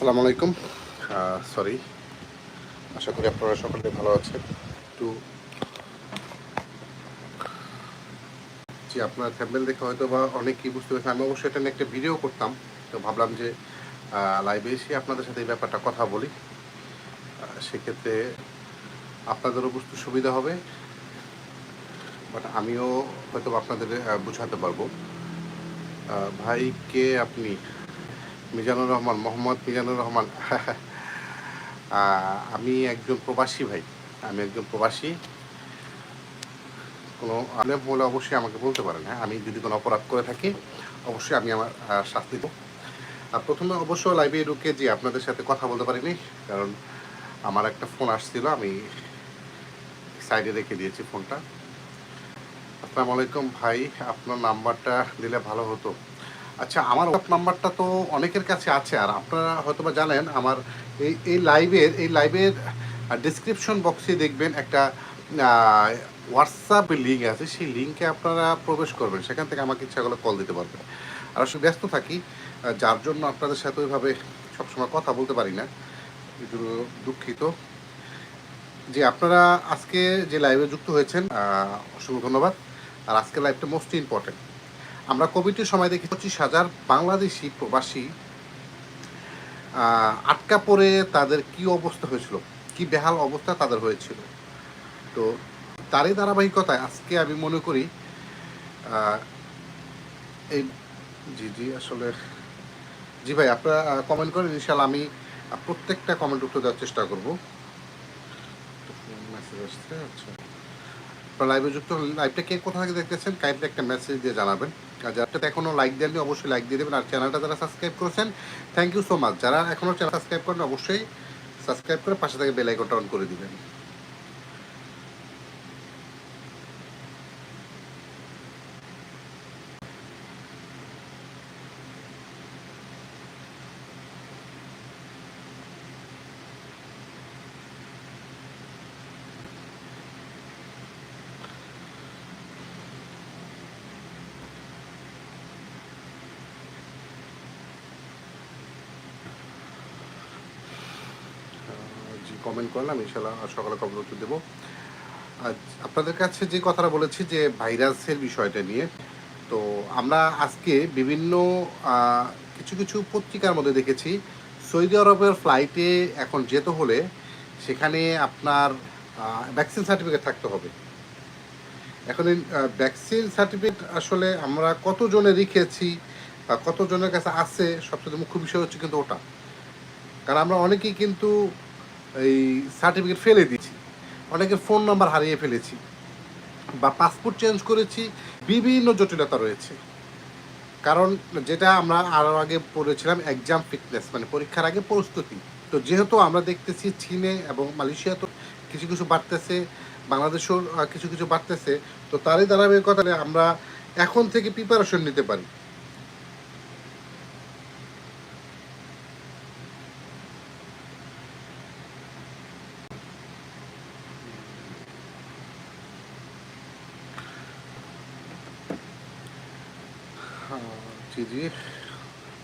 আসসালামু আলাইকুম। সরি আশা করি আপনারা সকলে ভালো আছেন। একটু জি আপনার থ্যাম্বেল দেখে হয়তো বা অনেকেই বুঝতে পেরেছেন। আমি অবশ্যই এটা নিয়ে একটা ভিডিও করতাম। তো ভাবলাম যে লাইভে এসে আপনাদের সাথে এই ব্যাপারটা কথা বলি। সেক্ষেত্রে আপনাদেরও বুঝতে সুবিধা হবে। বাট আমিও হয়তো আপনাদের বুঝাতে পারব। আহ, ভাই কে আপনি? মিজানুর রহমান, মোহাম্মদ মিজানুর রহমান। আমি একজন প্রবাসী ভাই। আমি একজন প্রবাসী। কোনো আলেম হলে অবশ্যই আমাকে বলতে পারেন হ্যাঁ? আমি যদি কোনো অপরাধ করে থাকি, অবশ্যই আমি আমার শাস্তি দেবো। আর প্রথমে অবশ্য লাইভে ঢুকে যে আপনাদের সাথে কথা বলতে পারিনি, কারণ আমার একটা ফোন আসছিল, আমি সাইডে রেখে দিয়েছি ফোনটা। আসসালামু আলাইকুম ভাই, আপনার নাম্বারটা দিলে ভালো হতো। আচ্ছা আমার হোয়াটসঅ্যাপ নাম্বারটা তো অনেকের কাছে আছে, আর আপনারা হয়তো বা জানেন, আমার এই এই লাইভের এই লাইভের ডিসক্রিপশন বক্সে দেখবেন একটা হোয়াটসঅ্যাপ লিঙ্ক আছে, সেই লিঙ্কে আপনারা প্রবেশ করবেন, সেখান থেকে আমাকে ইচ্ছা করলে কল দিতে পারবেন। আর আসলে ব্যস্ত থাকি যার জন্য আপনাদের সাথে ওইভাবে সবসময় কথা বলতে পারি না দুঃখিত। যে আপনারা আজকে যে লাইভে যুক্ত হয়েছেন অসংখ্য ধন্যবাদ, আর আজকে লাইভটা মোস্ট ইম্পর্টেন্ট আমরা কোভিডের সময় দেখি পঁচিশ হাজার বাংলাদেশি প্রবাসী আটকা পড়ে তাদের কি অবস্থা হয়েছিল? কি বেহাল অবস্থা তাদের হয়েছিল? তো তারই ধারাবাহিকতায় আজকে আমি মনে করি এই জি জি, আসলে, জি ভাই, আপনারা কমেন্ট করেন ইনশাল্লাহ আমি প্রত্যেকটা কমেন্ট উত্তর দেওয়ার চেষ্টা করব। মেসেজ আসছে আচ্ছা। আপনারা লাইভে যুক্ত হলেন লাইভটা কে কোথা থেকে দেখতেছেন কাইন্ডলি একটা মেসেজ দিয়ে জানাবেন। আর যারা এখনও লাইক দেননি, অবশ্যই লাইক দিয়ে দেবেন। আর চ্যানেলটা যারা সাবস্ক্রাইব করেছেন থ্যাংক ইউ সো মাচ যারা এখনও চ্যানেল সাবস্ক্রাইব করেন অবশ্যই সাবস্ক্রাইব করে পাশে থেকে বেল আইকনটা অন করে দিবেন। কমেন্ট করলাম ইনশাল্লাহ সকালে কমেন্ট উত্তর দেবো। আপনাদের কাছে যে কথাটা বলেছি যে ভাইরাসের বিষয়টা নিয়ে, তো আমরা আজকে বিভিন্ন কিছু কিছু পত্রিকার মধ্যে দেখেছি, সৌদি আরবের ফ্লাইটে এখন যেতে হলে সেখানে আপনার ভ্যাকসিন সার্টিফিকেট থাকতে হবে। এখন ভ্যাকসিন সার্টিফিকেট আসলে আমরা কতজনে রেখেছি বা কতজনের কাছে আছে, সবচেয়ে মুখ্য বিষয় হচ্ছে কিন্তু ওটা। কারণ আমরা অনেকেই কিন্তু এই সার্টিফিকেট ফেলে দিয়েছি। অনেকের ফোন নাম্বার হারিয়ে ফেলেছি বা পাসপোর্ট চেঞ্জ করেছি, বিভিন্ন জটিলতা রয়েছে। কারণ যেটা আমরা আরও আগে পড়েছিলাম এক্সাম ফিটনেস মানে পরীক্ষার আগে প্রস্তুতি। তো যেহেতু আমরা দেখতেছি চীনে এবং মালয়েশিয়া তো কিছু কিছু বাড়তেছে, বাংলাদেশেও কিছু কিছু বাড়তেছে, তো তারই ধারাবাহিকতায় আমরা এখন থেকে প্রিপারেশন নিতে পারি জি জি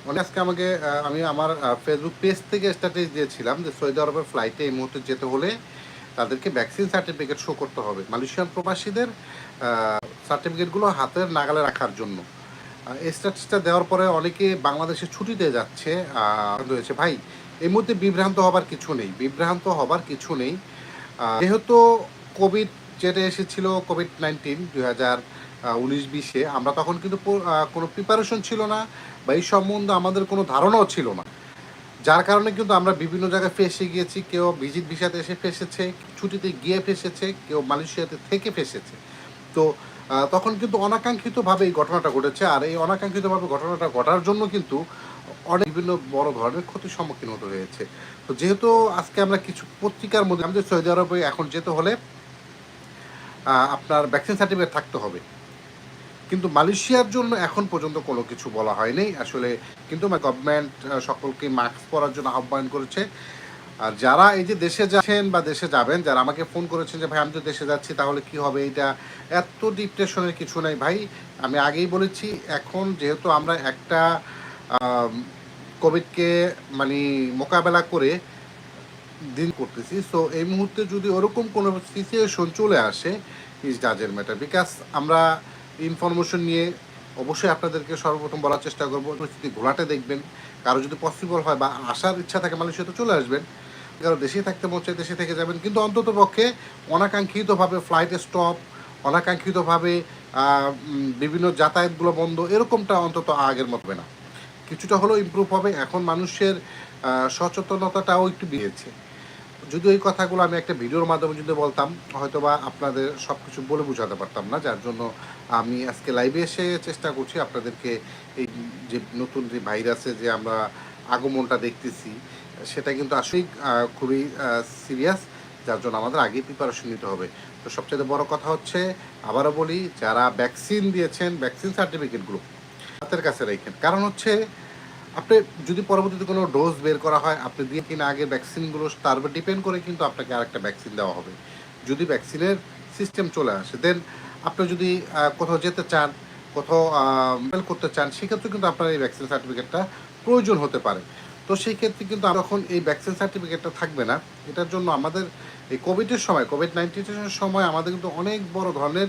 মানে আজকে আমাকে আমি আমার ফেসবুক পেজ থেকে স্ট্যাটাস দিয়েছিলাম যে সৌদি আরবের ফ্লাইটে এই মুহূর্তে যেতে হলে তাদেরকে ভ্যাকসিন সার্টিফিকেট শো করতে হবে। মালয়েশিয়ান প্রবাসীদের সার্টিফিকেটগুলো হাতের নাগালে রাখার জন্য। স্ট্যাটাসটা দেওয়ার পরে অনেকে বাংলাদেশে ছুটিতে যাচ্ছে রয়েছে। ভাই, এই মুহূর্তে বিভ্রান্ত হবার কিছু নেই, বিভ্রান্ত হবার কিছু নেই। যেহেতু কোভিড যেটা এসেছিল কোভিড নাইন্টিন দুই হাজার উনিশ বিশে, আমরা তখন কিন্তু কোনো প্রিপারেশন ছিল না। বা এই সম্বন্ধে আমাদের কোনো ধারণাও ছিল না। যার কারণে কিন্তু আমরা বিভিন্ন জায়গায় ফেসে গিয়েছি, কেউ ভিজিট ভিসাতে এসে ফেসেছে, ছুটিতে গিয়ে ফেসেছে, কেউ মালয়েশিয়াতে থেকে ফেসেছে। তো তখন কিন্তু অনাকাঙ্ক্ষিতভাবে এই ঘটনাটা ঘটেছে আর এই অনাকাঙ্ক্ষিতভাবে ঘটনাটা ঘটার জন্য কিন্তু অনেক বিভিন্ন বড় ধরনের ক্ষতির সম্মুখীন হতে হয়েছে। তো যেহেতু আজকে আমরা কিছু পত্রিকার মধ্যে আমাদের সৌদি আরবে এখন যেতে হলে আপনার ভ্যাকসিন সার্টিফিকেট থাকতে হবে। কিন্তু মালয়েশিয়ার জন্য এখন পর্যন্ত কোনো কিছু বলা হয়নি। আসলে কিন্তু গভর্নমেন্ট সকলকে মাস্ক পরার জন্য আহ্বান করেছে। আর যারা এই যে দেশে যাচ্ছেন বা দেশে যাবেন, যারা আমাকে ফোন করেছেন যে, ভাই, আমি তো দেশে যাচ্ছি, তাহলে কি হবে? এটা এত ডিপ্রেশনের কিছু নাই। ভাই, আমি আগেই বলেছি, এখন যেহেতু আমরা একটা কোভিডকে মানে মোকাবেলা করে দিন করতেছি সো এই মুহূর্তে যদি ওরকম কোনো সিচুয়েশন চলে আসে ইজ ডাজের ম্যাটার বিকজ আমরা ইনফরমেশন নিয়ে অবশ্যই আপনাদেরকে সর্বপ্রথম বলার চেষ্টা করব। পরিস্থিতি ঘোলাটে দেখবেন, কারও যদি পসিবল হয় বা আসার ইচ্ছা থাকে মালয়েশিয়াতে চলে আসবেন, কারও দেশেই থাকতে মন চায় দেশে থেকে যাবেন, কিন্তু অন্তত পক্ষে অনাকাঙ্ক্ষিতভাবে ফ্লাইট স্টপ অনাকাঙ্ক্ষিতভাবে বিভিন্ন যাতায়াতগুলো বন্ধ, এরকমটা অন্তত আগের মতো না। কিছুটা হলেও ইমপ্রুভ হবে, এখন মানুষের সচেতনতাটাও একটু বেড়েছে। যদি এই কথাগুলো আমি একটা ভিডিওর মাধ্যমে যদি বলতাম হয়তো বা আপনাদের সব কিছু বলে বোঝাতে পারতাম না, যার জন্য আমি আজকে লাইভে এসে চেষ্টা করছি আপনাদেরকে এই যে নতুন যে ভাইরাসে যে আমরা আগমনটা দেখতেছি, সেটা কিন্তু আসলেই খুবই সিরিয়াস যার জন্য আমাদের আগে প্রিপারেশন নিতে হবে। তো সবচেয়ে বড় কথা হচ্ছে, আবারও বলি, যারা ভ্যাকসিন দিয়েছেন ভ্যাকসিন সার্টিফিকেটগুলো হাতের কাছে রেখেন। কারণ হচ্ছে আপনি যদি পরবর্তীতে কোনো ডোজ বের করা হয়, আপনি দিয়ে কিনা আগে ভ্যাকসিনগুলো তার উপর ডিপেন্ড করে কিন্তু আপনাকে আরেকটা ভ্যাকসিন দেওয়া হবে। যদি ভ্যাকসিনের সিস্টেম চলে আসে দেন আপনি যদি কোথাও যেতে চান, কোথাও করতে চান, সেক্ষেত্রে কিন্তু আপনার এই ভ্যাকসিন সার্টিফিকেটটা প্রয়োজন হতে পারে। তো সেই ক্ষেত্রে কিন্তু যখন এই ভ্যাকসিন সার্টিফিকেটটা থাকবে না, এটার জন্য আমাদের এই কোভিডের সময় কোভিড নাইন্টিনের সময় আমাদের কিন্তু অনেক বড় ধরনের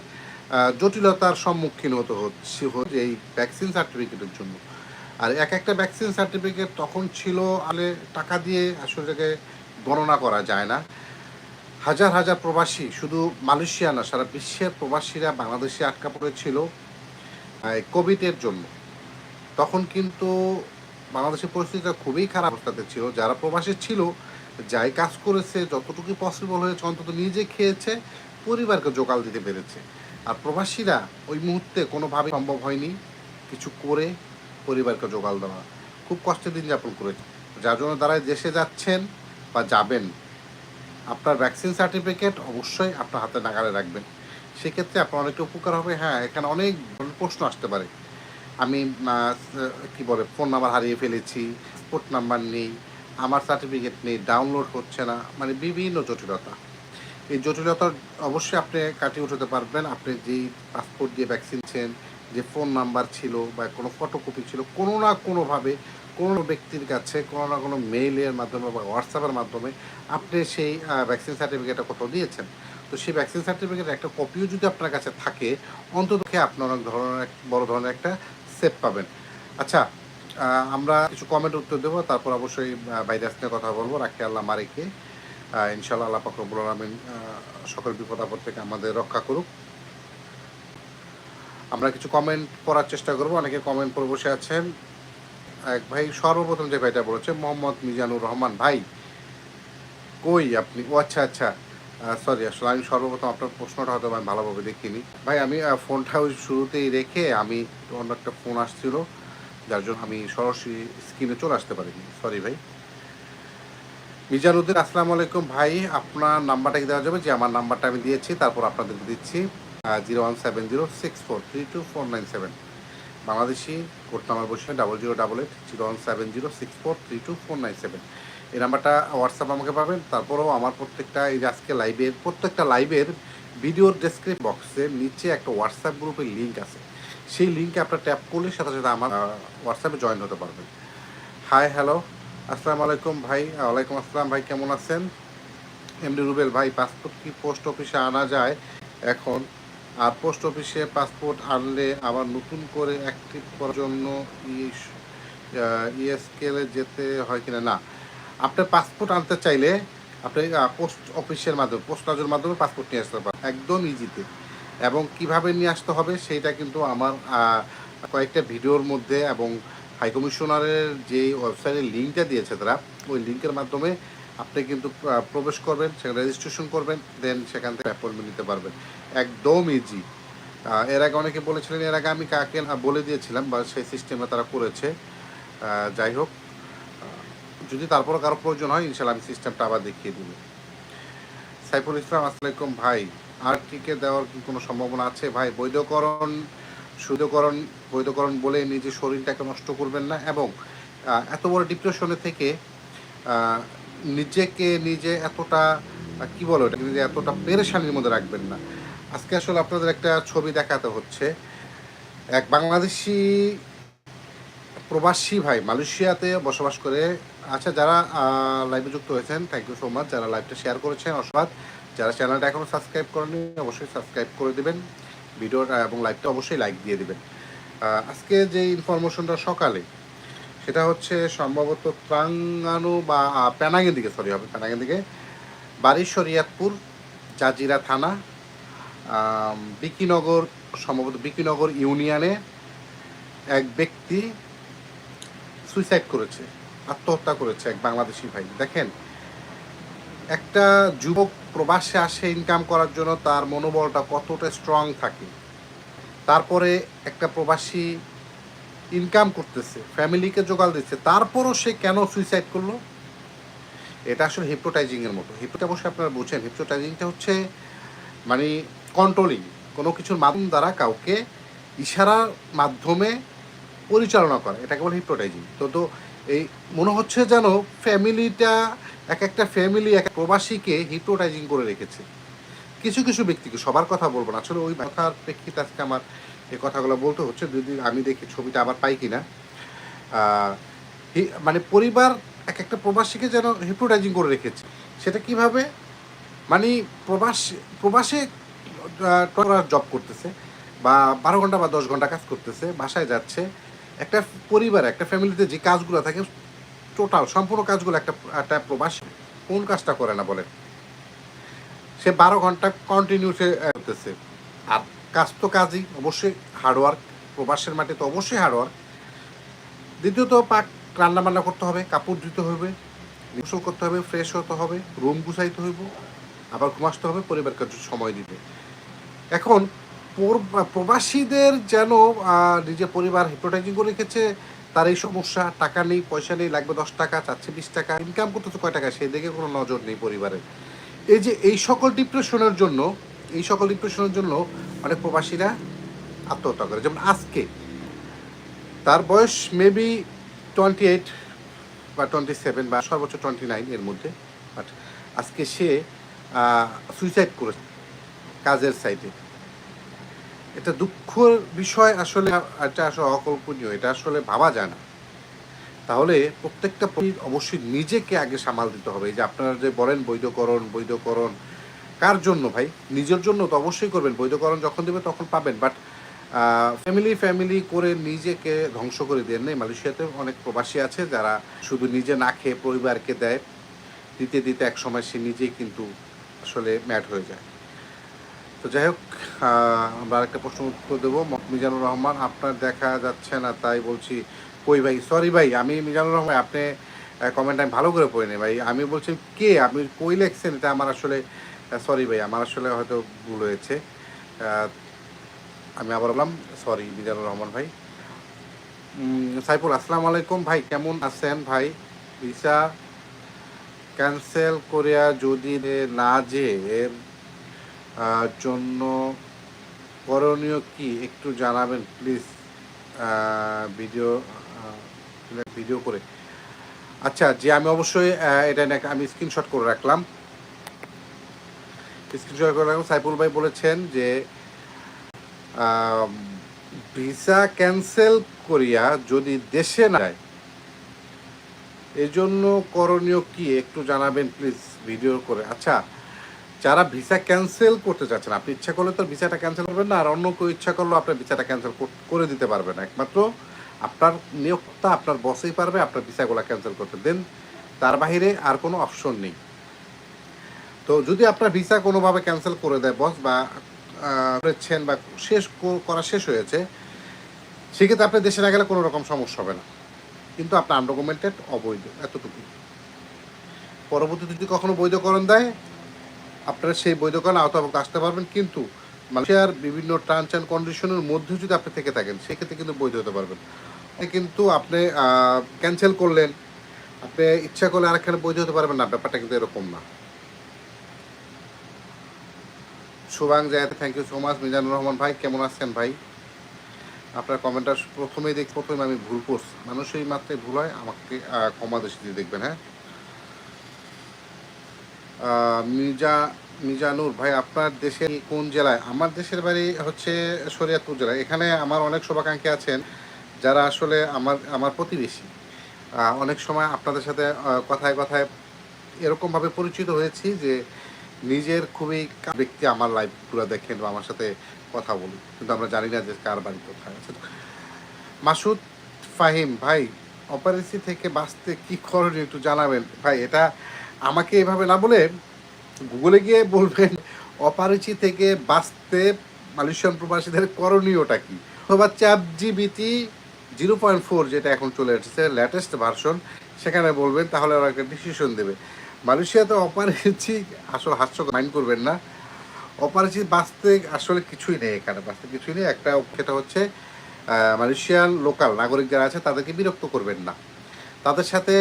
জটিলতার সম্মুখীন হতে হচ্ছে এই ভ্যাকসিন সার্টিফিকেটের জন্য। আর এক একটা ভ্যাকসিন সার্টিফিকেট তখন ছিল আলে টাকা দিয়ে আসলে গণনা করা যায় না। হাজার হাজার প্রবাসী, শুধু মালয়েশিয়া না, সারা বিশ্বের প্রবাসীরা বাংলাদেশে আটকা পড়েছিল কোভিডের জন্য। তখন কিন্তু বাংলাদেশের পরিস্থিতিটা খুবই খারাপ অবস্থাতে ছিল। যারা প্রবাসী ছিল, যাই কাজ করেছে, যতটুকু পসিবল হয়েছে, অন্তত নিজে খেয়েছে, পরিবারকে জোগাল দিতে পেরেছে। আর প্রবাসীরা ওই মুহূর্তে কোনোভাবে সম্ভব হয়নি কিছু করে পরিবারকে জোগাল দেওয়া। খুব কষ্টে দিন যাপন করেছে যার জন্য তারা দেশে যাচ্ছেন বা যাবেন, আপনার ভ্যাকসিন সার্টিফিকেট অবশ্যই আপনার হাতে নাগালে রাখবেন। সেক্ষেত্রে আপনার অনেকটা উপকার হবে। হ্যাঁ এখানে অনেক প্রশ্ন আসতে পারে। আমি কি বলে ফোন নাম্বার হারিয়ে ফেলেছি পাসপোর্ট নাম্বার নেই, আমার সার্টিফিকেট নেই ডাউনলোড হচ্ছে না মানে বিভিন্ন জটিলতা। এই জটিলতা অবশ্যই আপনি কাটিয়ে উঠাতে পারবেন। আপনি যেই পাসপোর্ট দিয়ে ভ্যাকসিন ছেন যে ফোন নাম্বার ছিল বা কোনো ফটোকপি ছিল, কোনো না কোনোভাবে কোনো ব্যক্তির কাছে, কোনো না কোনো মেইলের মাধ্যমে বা হোয়াটসঅ্যাপের মাধ্যমে আপনি সেই ভ্যাকসিন সার্টিফিকেটটা কোথাও দিয়েছেন। তো সেই ভ্যাকসিন সার্টিফিকেটের একটা কপিও যদি আপনার কাছে থাকে, অন্তত আপনি অনেক ধরনের বড় ধরনের একটা সেভ পাবেন। আচ্ছা আমরা কিছু কমেন্ট উত্তর দেবো, তারপর অবশ্যই ভাইরাস নিয়ে কথা বলব। রাখি আল্লাহ মারিকে। ইনশাল্লাহ আল্লাহ পাকরবুল আলমিন সকল বিপদ আপদ থেকে আমাদের রক্ষা করুক। আমরা কিছু কমেন্ট পড়ার চেষ্টা করব। অনেকে কমেন্ট পড়ে বসে আছেন। এক ভাই, সর্বপ্রথম যে ভাইটা বলেছে, মোহাম্মদ মিজানুর রহমান, ভাই, কই আপনি? ও আচ্ছা আচ্ছা। সরি আসলে আমি সর্বপ্রথম আপনার প্রশ্নটা হয়তো আমি ভালোভাবে দেখিনি। ভাই, আমি ফোনটা ওই শুরুতেই রেখে আমি অন্য একটা ফোন আসছিল, যার জন্য আমি সরাসরি স্ক্রিনে চলে আসতে পারিনি। সরি ভাই। মিজানুদ্দিন, আসসালামু আলাইকুম ভাই, আপনার নাম্বারটা কি দেওয়া যাবে? যে আমার নাম্বারটা আমি দিয়েছি, তারপর আপনাদেরকে দিচ্ছি। Zero one seven zero six four three two four nine seven Bangladeshi code number বসে double zero double eight zero one seven zero six four three two four nine seven এই নাম্বারটা হোয়াটসঅ্যাপ আমাকে পাবেন, তারপরেও আমার প্রত্যেকটা, এই যে আজকে লাইভের প্রত্যেকটা লাইভের ভিডিওর ডেসক্রিপ বক্সের নিচে একটা হোয়াটসঅ্যাপ গ্রুপের লিঙ্ক আছে। সেই লিঙ্কে আপনার ট্যাপ করলে সাথে সাথে আমার হোয়াটসঅ্যাপে জয়েন হতে পারবেন। হাই হ্যালো আসসালামু আলাইকুম ভাই, ওয়ালাইকুম আসসালাম ভাই, কেমন আছেন? এমডি রুবেল ভাই, পাসপোর্ট কি পোস্ট অফিসে আনা যায়? এখন আর পোস্ট অফিসে পাসপোর্ট আনলে আবার নতুন করে অ্যাক্টিভ করার জন্য ইএসকেলে যেতে হয় কিনা? না। আপনি পাসপোর্ট আনতে চাইলে আপনি পোস্ট অফিসের মাধ্যমে, পোস্ট কাজের মাধ্যমে পাসপোর্ট নিয়ে আসতে পারেন। একদম ইজিতে এবং কীভাবে নিয়ে আসতে হবে সেইটা কিন্তু আমার কয়েকটা ভিডিওর মধ্যে এবং হাই কমিশনারের যে ওয়েবসাইটের লিঙ্কটা দিয়েছে তারা, ওই লিঙ্কের মাধ্যমে আপনি কিন্তু প্রবেশ করবেন, সেখানে রেজিস্ট্রেশন করবেন দেন সেখান থেকে অ্যাপয়েন্টমেন্ট নিতে পারবেন। একদম ইজি এর আগে অনেকে বলেছিলেন, এর আগে আমি কাকে বলে দিয়েছিলাম, বা সেই সিস্টেমে তারা করেছে। যাই হোক যদি তারপরে কারও প্রয়োজন হয় ইনশাল্লাহ আমি সিস্টেমটা আবার দেখিয়ে দিব। সাইফুল ইসলাম আসসালামাইকুম ভাই। আর টিকে দেওয়ার কি কোনো সম্ভাবনা আছে? ভাই, বৈধকরণ, সুদকরণ, বৈধকরণ বলে নিজের শরীরটাকে নষ্ট করবেন না। এবং এত বড় ডিপ্রেশনে থেকে নিজেকে নিজে এতটা, কি বলো এটা নিজে এতটা পেরেশানির মধ্যে রাখবেন না। আজকে আসলে আপনাদের একটা ছবি দেখাতে হচ্ছে। এক বাংলাদেশি প্রবাসী ভাই মালয়েশিয়াতে বসবাস করে। আচ্ছা যারা লাইভে যুক্ত হয়েছেন থ্যাংক ইউ সো মাচ যারা লাইভটা শেয়ার করেছেন অসবাদ যারা চ্যানেলটা এখনও সাবস্ক্রাইব করেনি অবশ্যই সাবস্ক্রাইব করে দেবেন। ভিডিওটা এবং লাইভটা অবশ্যই লাইক দিয়ে দেবেন। আজকে যে ইনফরমেশনটা সকালে সেটা হচ্ছে সম্ভবত প্রাঙ্গানু বা আহ, প্যানাগের দিকে সরি হবে প্যানাগের দিকে। বাড়ি শরিয়াতপুর জাজিরা থানা বিকিনগর সম্ভবত বিকিনগর ইউনিয়নে এক ব্যক্তি সুইসাইড করেছে আত্মহত্যা করেছে এক বাংলাদেশি ভাই। দেখেন একটা যুবক প্রবাসে আসে ইনকাম করার জন্য তার মনোবলটা কতটা স্ট্রং থাকে। তারপরে একটা প্রবাসী ইনকাম করতেছে ফ্যামিলিকে জোগাল দিচ্ছে, তারপরও সে কেন সুইসাইড করল? এটা আসলে হিপনোটাইজিং এর মতো। হিপনোটা অবশ্যই আপনারা বুঝেন হিপনোটাইজিংটা হচ্ছে মানে কন্ট্রোলিং কোনো কিছুর মাধ্যম দ্বারা কাউকে ইশারার মাধ্যমে পরিচালনা করা, এটাকে বলে হিপনোটাইজিং তো তো এই মনে হচ্ছে যেন ফ্যামিলিটা এক একটা ফ্যামিলি এক প্রবাসীকে হিপনোটাইজিং করে রেখেছে। কিছু কিছু ব্যক্তিকে, সবার কথা বলব না, আসলে ওই কথার প্রেক্ষিতে আজকে আমার এই কথাগুলো বলতে হচ্ছে, যদি আমি দেখি ছবিটা আবার পাই কিনা। মানে পরিবার এক একটা প্রবাসীকে যেন হিপনোটাইজিং করে রেখেছে। সেটা কীভাবে? মানে প্রবাস, প্রবাসে জব করতেছে বা বারো ঘণ্টা বা দশ ঘণ্টা কাজ করতেছে, বাসায় যাচ্ছে। একটা পরিবার, একটা ফ্যামিলিতে যে কাজগুলো থাকে টোটাল সম্পূর্ণ কাজগুলো একটা একটা প্রবাসী কোন কাজটা করে না বলে সে বারো ঘণ্টা কন্টিনিউ সে করতেছে। কাজ তো কাজই, অবশ্যই হার্ডওয়ার্ক প্রবাসের মাঠে তো অবশ্যই হার্ডওয়ার্ক দ্বিতীয়ত, পাক রান্না বান্না করতে হবে, কাপড় ধুতে হবে, গোসল করতে হবে ফ্রেশ হতে হবে রুম গুছাইতে হইব, আবার ঘুমাসতে হবে পরিবারকে সময় দিতে। এখন প্রবাসীদের যেন নিজের পরিবার হিপোটাইজিং করে রেখেছে, তার এই সমস্যা, টাকা নেই, পয়সা নেই, লাগবে দশ টাকা, চাচ্ছে বিশ টাকা ইনকাম করতেছে কয় টাকা, সেই দিকে কোনো নজর নেই পরিবারের। এই যে, এই সকল ডিপ্রেশনের জন্য এই সকল ডিপ্রেশনের জন্য অনেক প্রবাসীরা আত্মহত্যা করে। যেমন আজকে, তার বয়স মেবি টোয়েন্টি এইট বা টোয়েন্টি সেভেন বা সর্বোচ্চ টোয়েন্টি নাইন এর মধ্যে। বাট আজকে সে সুইসাইড করেছে কাজের সাইডে এটা দুঃখের বিষয় আসলে, এটা আসলে অকল্পনীয়, এটা আসলে ভাবা যায় না। তাহলে প্রত্যেকটা পরি- অবশ্যই নিজেকে আগে সামাল দিতে হবে। যে আপনারা যে বলেন বৈধকরণ বৈধকরণ কার জন্য ভাই? নিজের জন্য তো অবশ্যই করবেন। বৈধকরণ যখন দেবে তখন পাবেন। বাট ফ্যামিলি ফ্যামিলি করে নিজেকে ধ্বংস করে দেন নেই। মালয়েশিয়াতে অনেক প্রবাসী আছে যারা শুধু নিজে না খেয়ে পরিবারকে দেয়। দিতে দিতে এক সময় সে নিজেই কিন্তু আসলে ম্যাট হয়ে যায়। তো যাই হোক আমরা আরেকটা প্রশ্ন উত্তর দেবো। মিজানুর রহমান, আপনার দেখা যাচ্ছে না, তাই বলছি, কই ভাই? সরি ভাই, আমি মিজানুর রহমান, আপনি কমেন্ট আমি ভালো করে পড়ে পড়িনি ভাই। আমি বলছি, কে? আপনি কই লেখছেন? এটা আমার আসলে সরি ভাই, আমার আসলে হয়তো ভুল হয়েছে। আমি আবার বললাম সরি মিজানুর রহমান ভাই। সাইফুল, আসসালামু আলাইকুম ভাই, কেমন আছেন ভাই? ভিসা ক্যান্সেল করিয়া যদি না যে এর জন্য করণীয় কি একটু জানাবেন প্লিজ ভিডিও ভিডিও করে। আচ্ছা যে আমি অবশ্যই এটা আমি স্ক্রিনশট করে রাখলাম। স্ক্রিনশট সাইফুল ভাই বলেছেন যে ভিসা ক্যান্সেল করিয়া যদি দেশে না যায় এই জন্য করণীয় কি? একটু জানাবেন প্লিজ ভিডিও করে। আচ্ছা যারা ভিসা ক্যান্সেল করতে চাচ্ছেন, আপনি ইচ্ছা করলে তো ভিসাটা ক্যান্সেল করবেন না, আর অন্য কেউ ইচ্ছা করলেও আপনার ভিসাটা ক্যান্সেল করে দিতে পারবেন একমাত্র আপনার নিয়োগটা আপনার বসেই পারবে, আপনার ভিসাগুলো ক্যান্সেল করতে। দেন, তার বাইরে আর কোনো অপশন নেই। তো যদি আপনার ভিসা কোনোভাবে ক্যান্সেল করে দেয় বস বা করেছেন বা শেষ করা শেষ হয়েছে, সেক্ষেত্রে আপনি দেশে না গেলে কোনো রকম সমস্যা হবে না। কিন্তু আপনার আনডকুমেন্টেড অবৈধ এতটুকু পরবর্তীতে যদি কখনো বৈধকরণ দেয়, আপনারা সেই বৈধকরণ আওতাভুক্ত আসতে পারবেন, কিন্তু মালয়েশিয়ার বিভিন্ন টার্মস অ্যান্ড কন্ডিশনের মধ্যে যদি আপনি থেকে থাকেন, সেক্ষেত্রে কিন্তু বৈধ হতে পারবেন। কিন্তু আপনি ক্যান্সেল করলেন, আপনি ইচ্ছা করলে আরেকখানে বৈধ হতে পারবেন না, ব্যাপারটা কিন্তু এরকম না। শুভাং জায়গাতে thank you so much Mizanur Rahman ভাই, কেমন আছেন ভাই? আপনার কমেন্টটা প্রথমেই দেখ, প্রথমে আমি ভুল করছি। মানুষই মাত্রায় ভুল হয়, আমাকে ক্ষমা দৃষ্টি দিয়ে দেখবেন হ্যাঁ? মির্জা মিজানুর ভাই, আপনার দেশের কোন জেলায়? আমার দেশের বাড়ি হচ্ছে শরিয়াতপুর জেলায়। এখানে আমার অনেক শুভাকাঙ্ক্ষী আছেন, যারা আসলে আমার আমার প্রতিবেশী। অনেক সময় আপনাদের সাথে কথায় কথায় এরকমভাবে পরিচিত হয়েছি যে নিজের খুবই ব্যক্তি আমার লাইফ পুরো দেখেন বা আমার সাথে কথা বলি কিন্তু আমরা জানি না যে কার বাড়ি কোথায় আছে। মাসুদ ফাহিম, ভাই অপারেসি থেকে বাঁচতে কি করণীয় একটু জানাবেন? ভাই, এটা আমাকে এভাবে না বলে গুগলে গিয়ে বলবেন অপারেসি থেকে বাঁচতে মালয়েশিয়ান প্রবাসীদের করণীয়টা কি? অথবা ChatGPT zero point four যেটা এখন চলে এসেছে লেটেস্ট ভার্সন সেখানে বলবেন, তাহলে ওরা একটা ডিসিশন দেবে। মালয়েশিয়াতে অপারেসি আসলে হাস্য মাইন্ড করবেন না। অপারেসি বাঁচতে আসলে কিছুই নেই এখানে, বাঁচতে কিছুই নেই। একটা সেটা হচ্ছে মালয়েশিয়ান লোকাল নাগরিক যারা আছে, তাদেরকে বিরক্ত করবেন না। তাদের সাথে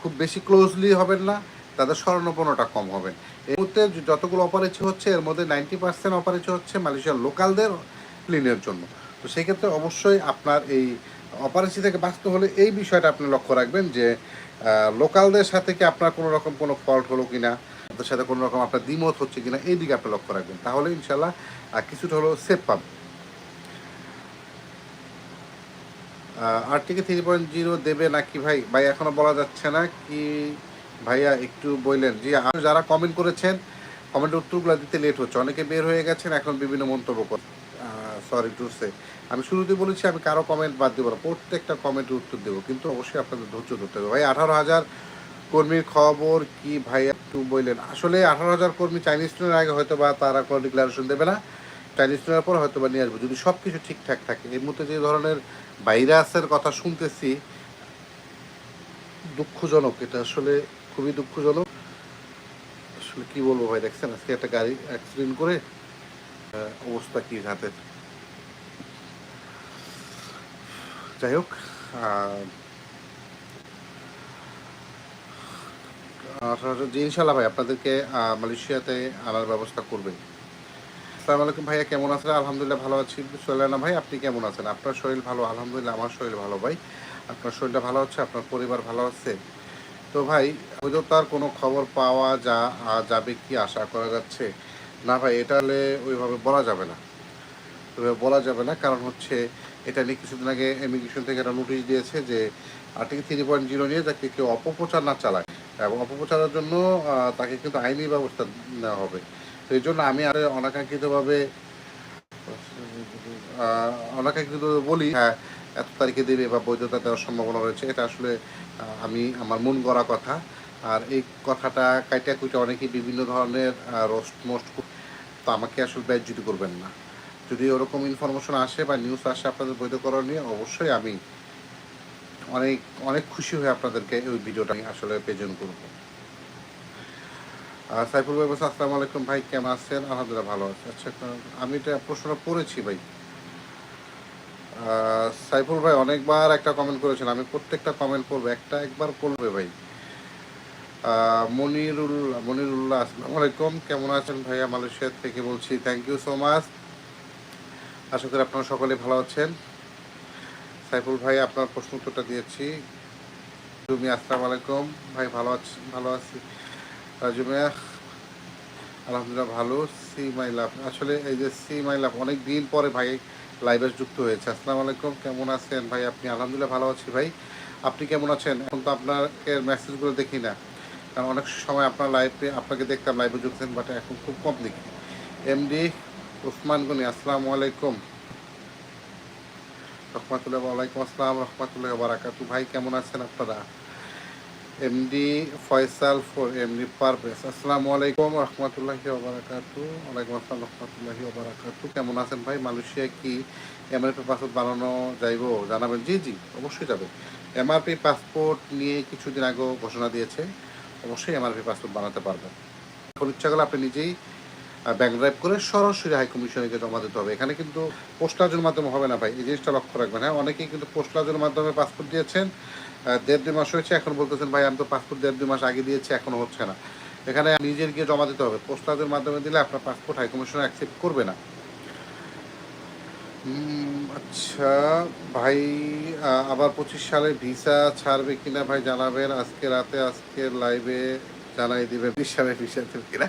খুব বেশি ক্লোজলি হবেন না, তাদের স্মরণপণটা কম হবেন। এই মুহূর্তে যতগুলো অপারেচি হচ্ছে, এর মধ্যে নাইনটি পার্সেন্ট অপারেচি হচ্ছে মালয়েশিয়ার লোকালদের ক্লিনের জন্য। তো সেই ক্ষেত্রে অবশ্যই আপনার এই অপারেচি থেকে বাঁচতে হলে এই বিষয়টা আপনি লক্ষ্য রাখবেন যে লোকালদের সাথে কি আপনার কোনো রকম কোনো ফল্ট হলো কিনা? তাদের সাথে কোনো রকম আপনার দ্বিমত হচ্ছে কিনা? এই দিকে আপনি লক্ষ্য রাখবেন। তাহলে ইনশাল্লাহ কিছুটা হলেও সেফ পাবেন। আর থ্রি পয়েন্ট জিরো দেবে নাকি ভাই? ভাই, এখনও বলা যাচ্ছে না কি ভাইয়া একটু বললেন। আর যারা কমেন্ট করেছেন কমেন্টের উত্তরগুলো দিতে লেট হচ্ছে। অনেকে বের হয়ে গেছেন, এখন বিভিন্ন মন্তব্য করে সরি টু সে আমি শুরুতে বলেছি, আমি কারও কমেন্ট বাদ দেবো না, প্রত্যেকটা কমেন্টের উত্তর দেবো, কিন্তু অবশ্যই আপনাদের ধৈর্য ধরতে হবে। ভাই, আঠারো হাজার কর্মীর খবর কি ভাই একটু বললেন? আসলে আঠারো হাজার কর্মী চাইনিজ ট্রেনের আগে হয়তো বা তারা কোনো ডিক্লারেশন দেবে না। চাইনিজ ট্রেনের পর হয়তো বা নিয়ে আসবে। যদি সব কিছু ঠিকঠাক থাকে, এই মুহূর্তে যে ধরনের ভাইরাসের কথা শুনতেছি, দুঃখজনক। এটা আসলে খুবই দুঃখজনক। আসলে কি বলব ভাই, দেখছেন আজকে একটা গাড়ি অ্যাক্সিডেন্ট করে অবস্থা কি হাতে যাই হোক ইনশাল্লাহ ভাই আপনাদেরকে মালয়েশিয়াতে আনার ব্যবস্থা করবেন আসসালামু আলাইকুম ভাইয়া, কেমন আছেন? আলহামদুলিল্লাহ ভালো আছি। সোহেলানা ভাই, আপনি কেমন আছেন? আপনার শরীর ভালো, আলহামদুলিল্লাহ আমার শরীর ভালো ভাই। আপনার শরীরটা ভালো আছে, আপনার পরিবার ভালো আছে? তো ভাই অযোধ্যার কোনো খবর পাওয়া যা যাবে কি আশা করা যাচ্ছে? না ভাই, এটা হলে ওইভাবে বলা যাবে না। বলা যাবে না, কারণ হচ্ছে এটা নিয়ে কিছুদিন আগে ইমিগ্রেশন থেকে একটা নোটিশ দিয়েছে যে আর্টিকেল থ্রি পয়েন্ট জিরো নিয়ে তাকে কেউ অপপ্রচার না চালায়। এবং অপপ্রচারের জন্য তাকে কিন্তু আইনি ব্যবস্থা নেওয়া হবে। তো এই জন্য আমি আর অনাকাঙ্ক্ষিতভাবে অনাকাঙ্ক্ষিত বলি হ্যাঁ এত তারিখে দেবে বা বৈধতা দেওয়ার সম্ভাবনা রয়েছে, এটা আসলে আমি, আমার মন গড়া কথা। আর এই কথাটা কাইটা কুইটা অনেকেই বিভিন্ন ধরনের রোস্ট মোস্ট তো আমাকে আসলে ব্যয়যুতি করবেন না। যদি ওরকম ইনফরমেশন আসে বা নিউজ আসে আপনাদের বৈধকরণ অবশ্যই আমি অনেক অনেক খুশি হয়ে আপনাদেরকে ওই ভিডিওটা আমি আসলে প্রেজেন্ট করব। সাইফুল ভাই বলছে আসসালামু আলাইকুম ভাই কেমন আছেন? আলহামদুলিল্লাহ ভালো আছে। আচ্ছা আমি এটা প্রশ্নটা পড়েছি ভাই। সাইফুল ভাই অনেকবার একটা কমেন্ট করেছেন আমি প্রত্যেকটা কমেন্ট করব একটা একবার করবে ভাই। আহ, মনিরুল্লাহ মনিরুল্লাহ আসসালামু আলাইকুম কেমন আছেন ভাইয়া? মালয়েশিয়া থেকে বলছি থ্যাংক ইউ সো মাচ আশা করি আপনারা সকলে ভালো আছেন। সাইফুল ভাই, আপনার প্রশ্ন উত্তরটা দিয়েছি। তুমি আসসালামু আলাইকুম। ভাই, ভালো আছি ভালো আছি। রাজুমিয়া আলহামদুলিল্লাহ ভালো। See my love. আসলে এই যে সি মাই লাভ, অনেক দিন পরে ভাই লাইভে যুক্ত হয়েছে। আসসালামু আলাইকুম, কেমন আছেন? ভাই, আপনি আলহামদুলিল্লাহ ভালো আছি ভাই। আপনি কেমন আছেন? এখন তো আপনাকে মেসেজগুলো দেখি না। কারণ অনেক সময় আপনার লাইভে আপনাকে দেখতাম লাইভে যুক্তেন বাট এখন খুব কম দেখি। এমডি উসমান গনি, আসসালামু আলাইকুম। রহমাতুল্লাহ ওয়ালাইকুম আসসালাম, রহমাতুল্লাহ বারাকাতু। ভাই, কেমন আছেন আপনারা? MD Faisal for MD Parvez. আসসালামু আলাইকুম, রহমতুল্লাহি ওবারাকাতু ওয়ালাইকুম আসসালাম, রহমতুল্লাহি ওবারাকাতু কেমন আছেন ভাই? মালয়েশিয়া কি এমআরপি পাসপোর্ট বানানো যাইবো জানাবেন? জি জি, অবশ্যই যাবে। এমআরপি পাসপোর্ট নিয়ে কিছুদিন আগেও ঘোষণা দিয়েছে। অবশ্যই এমআরপি পাসপোর্ট বানাতে পারবেন। এখন ইচ্ছা করলে আপনি নিজেই ব্যাংক ড্রাইভ করে সরাসরি হাই কমিশনকে জমা দিতে হবে। এখানে কিন্তু পোস্টাজের মাধ্যমে হবে না ভাই, এই জিনিসটা লক্ষ্য রাখবেন। হ্যাঁ অনেকেই কিন্তু পোস্টাজের মাধ্যমে পাসপোর্ট দিয়েছেন দেড় দুই মাস হয়েছে, এখন বলতেছেন, ভাই, আমি তো পাসপোর্ট দেড় দুই মাস আগে দিয়েছি, এখনও হচ্ছে না। এখানে নিজের গিয়ে জমা দিতে হবে। পোস্টাজের মাধ্যমে দিলে আপনার পাসপোর্ট হাই কমিশন অ্যাকসেপ্ট করবে না। আচ্ছা ভাই আবার পঁচিশ সালে ভিসা ছাড়বে কিনা ভাই জানাবেন? আজকে রাতে আজকের লাইভে জানাই দিবে সালে ভিসা কিনা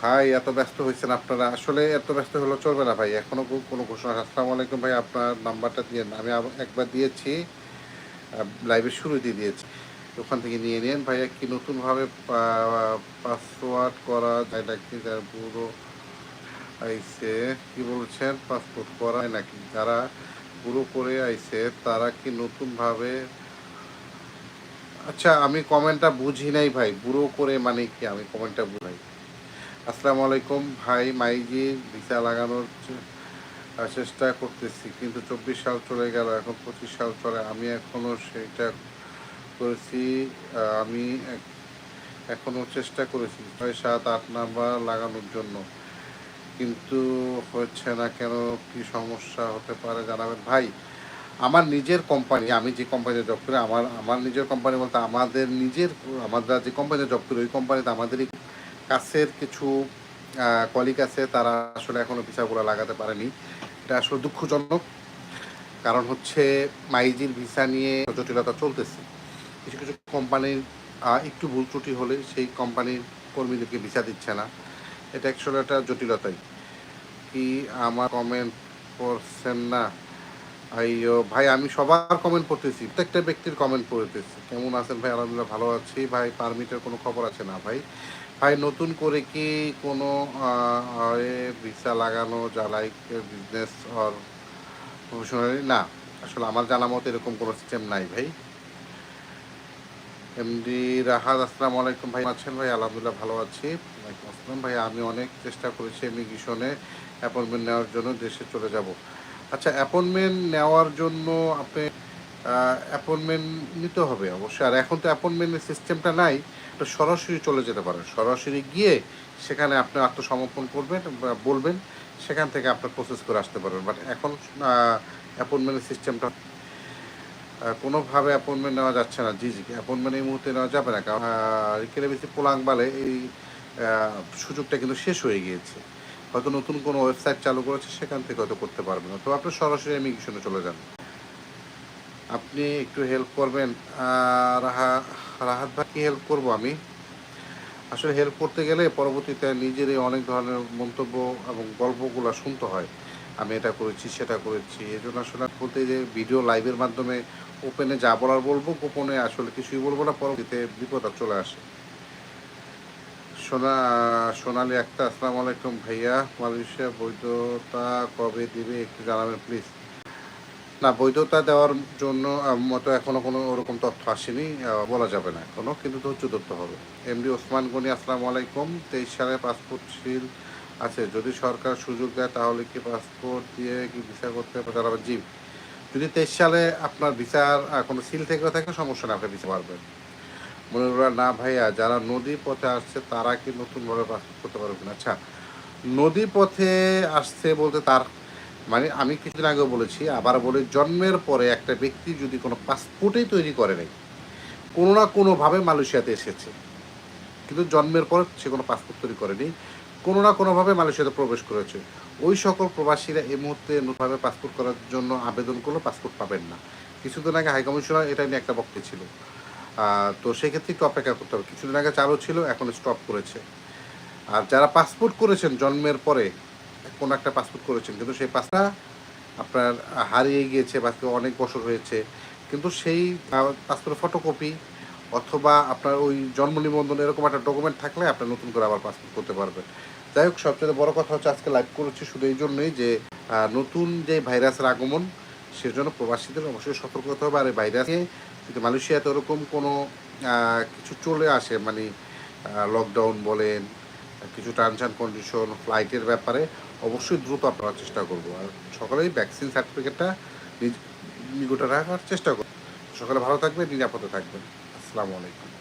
ভাই, এত ব্যস্ত হয়েছেন আপনারা। আসলে এত ব্যস্ত হলে চলবে না ভাই। এখনও কোনো ঘোষণা আসসালামু আলাইকুম ভাই, আপনার নাম্বারটা দিয়ে আমি একবার দিয়েছি লাইভের শুরুতেই দিয়েছি। ওখান থেকে নিয়ে নিন। ভাইয়া, কি নতুনভাবে পাসওয়ার্ড করা যায় নাকি? যার পুরো আইসে কি বলছেন? পাসপোর্ট করা নাকি? যারা পুরো করে আইসে তারা কি নতুনভাবে আচ্ছা আমি কমেন্টটা বুঝি নাই ভাই। বুড়ো করে মানে কি আমি কমেন্টটা বুঝাই? আসসালামু আলাইকুম ভাই, মাইজি, ভিসা লাগানোর চেষ্টা করতেছি, কিন্তু চব্বিশ সাল চলে গেল, এখন পঁচিশ সাল চলে, আমি এখনও সেটা করেছি আমি এখনও চেষ্টা করেছি ছয় সাত আট নাম্বার লাগানোর জন্য। কিন্তু হচ্ছে না কেন, কি সমস্যা হতে পারে জানাবেন? ভাই আমার নিজের কোম্পানি আমি যে কোম্পানিতে জব করি, আমার আমার নিজের কোম্পানি বলতে আমাদের নিজের আমরা যে কোম্পানিতে জব করি, ওই কোম্পানিতে আমাদেরই কাছের কিছু কলিগ আছে, তারা আসলে এখনও ভিসাগুলো লাগাতে পারেনি। এটা আসলে দুঃখজনক। কারণ হচ্ছে মাইজির ভিসা নিয়ে জটিলতা চলতেছে। কিছু কিছু কোম্পানির একটু ভুল ত্রুটি হলে সেই কোম্পানির কর্মীদেরকে ভিসা দিচ্ছে না। এটা অ্যাকচুয়ালি একটা জটিলতাই। কি আমার কমেন্ট করছেন না? আইয়ো, ভাই, আমি সবার কমেন্ট পড়তেছি, প্রত্যেকটা ব্যক্তির কমেন্ট পড়তেছি। কেমন আছেন ভাই? আলহামদুলিল্লাহ ভালো আছি। ভাই পারমিটের কোনো খবর আছে না ভাই? ভাই, নতুন করে কি কোনো ভিসা লাগানো যা লাইক বিজনেস অর প্রফেশনালি না, আসলে আমার জানা মতো এরকম কোনো সিস্টেম নাই ভাই। এমডি রাহাত, আসসালামু আলাইকুম ভাই। আছেন ভাই? আলহামদুলিল্লাহ ভালো আছি। আসসালাম ভাই। আমি অনেক চেষ্টা করেছি ইমিগ্রেশনে অ্যাপয়েন্টমেন্ট নেওয়ার জন্য দেশে চলে যাব। আচ্ছা অ্যাপয়েন্টমেন্ট নেওয়ার জন্য আপনি অ্যাপয়েন্টমেন্ট নিতে হবে অবশ্যই। আর এখন তো অ্যাপয়েন্টমেন্টের সিস্টেমটা নাই, তো সরাসরি চলে যেতে পারেন। সরাসরি গিয়ে সেখানে আপনি আত্মসমর্পণ করবেন বলবেন, সেখান থেকে আপনার প্রসেস করে আসতে পারবেন। বাট এখন অ্যাপয়েন্টমেন্টের সিস্টেমটা কোনোভাবে অ্যাপয়েন্টমেন্ট নেওয়া যাচ্ছে না। জি জি অ্যাপয়েন্টমেন্ট এই মুহূর্তে নেওয়া যাবে না। কারণ রিকেলে বেশি পোলাংবালে এই সুযোগটা কিন্তু শেষ হয়ে গিয়েছে। হয়তো নতুন কোনো ওয়েবসাইট চালু করেছে, সেখান থেকে হয়তো করতে পারবেন। তো আপনি সরাসরি ইমিগ্রেশনে চলে যান। আপনি একটু হেল্প করবেন। রাহাত ভাই, কি হেল্প করব আমি? আসলে হেল্প করতে গেলে পরবর্তীতে নিজেরই অনেক ধরনের মন্তব্য এবং গল্পগুলো শুনতে হয়। আমি এটা করেছি, সেটা করেছি। এই জন্য আসলে বলতে যে ভিডিও লাইভের মাধ্যমে ওপেনে যা বলার বলব, গোপনে আসলে কিছুই বলব না, পরবর্তীতে বিপদ চলে আসে। সোনা সোনালি আক্তার আসসালামু আলাইকুম ভাইয়া। মালয়েশিয়া বৈধতা কবে দিবে একটু জানাবেন প্লিজ না, বৈধতা দেওয়ার জন্য মতো এখনও কোনো ওরকম তথ্য আসেনি বলা যাবে না এখনও, কিন্তু ধৈর্য ধরতে হবে। এমডি ওসমান গনি, আসসালামু আলাইকুম। তেইশ সালে পাসপোর্ট সিল আছে, যদি সরকার সুযোগ দেয় তাহলে কি পাসপোর্ট দিয়ে কি ভিসা করতে পারবে জি। যদি তেইশ সালে আপনার ভিসার কোনো সিল থেকে থাকে, সমস্যা না আপনি ভিসা পারবেন। মনে করা না ভাইয়া, যারা নদী পথে আসছে, তারা কি নতুনভাবে করতে পারবে না আচ্ছা নদী পথে আসছে বলতে তার মানে আমি কিছুদিন আগে বলেছি, আবার বলে, জন্মের পরে একটা ব্যক্তি যদি কোনো পাসপোর্টেই তৈরি করে নাই, কোনো না কোনোভাবে মালয়েশিয়াতে এসেছে, কিন্তু জন্মের পর সে কোনো পাসপোর্ট তৈরি করেনি, কোনো না কোনোভাবে মালয়েশিয়াতে প্রবেশ করেছে, ওই সকল প্রবাসীরা এই মুহূর্তে নতুনভাবে পাসপোর্ট করার জন্য আবেদন করলে পাসপোর্ট পাবেন না। কিছুদিন আগে হাই কমিশনার এটা নিয়ে একটা বক্তব্য ছিল। তো সেক্ষেত্রে একটু অপেক্ষা করতে হবে। কিছুদিন আগে চালু ছিল, এখন স্টপ করেছে। আর যারা পাসপোর্ট করেছেন জন্মের পরে, কোনো একটা পাসপোর্ট করেছেন, কিন্তু সেই পাসটা আপনার হারিয়ে গিয়েছে বা অনেক বছর হয়েছে, কিন্তু সেই পাসপোর্টের ফটোকপি অথবা আপনার ওই জন্ম নিবন্ধন এরকম একটা ডকুমেন্ট থাকলে আপনার নতুন করে আবার পাসপোর্ট করতে পারবেন। যাই হোক, সবচেয়ে বড় কথা হচ্ছে আজকে লাইভ করেছি শুধু এই জন্যই যে নতুন যে ভাইরাসের আগমন, সেজন্য প্রবাসীদের অবশ্যই সতর্ক হতে হবে। আর এই ভাইরাস যদি মালয়েশিয়াতে ওরকম কোনো কিছু চলে আসে মানে লকডাউন বলেন, কিছু টার্মস অ্যান্ড কন্ডিশন ফ্লাইটের ব্যাপারে, অবশ্যই দ্রুত আপনারা চেষ্টা করব। আর সকলেই ভ্যাকসিন সার্টিফিকেটটা নিজ নিকটে রাখার চেষ্টা করব। সকালে ভালো থাকবেন, নিরাপদে থাকবেন। আসসালামু আলাইকুম।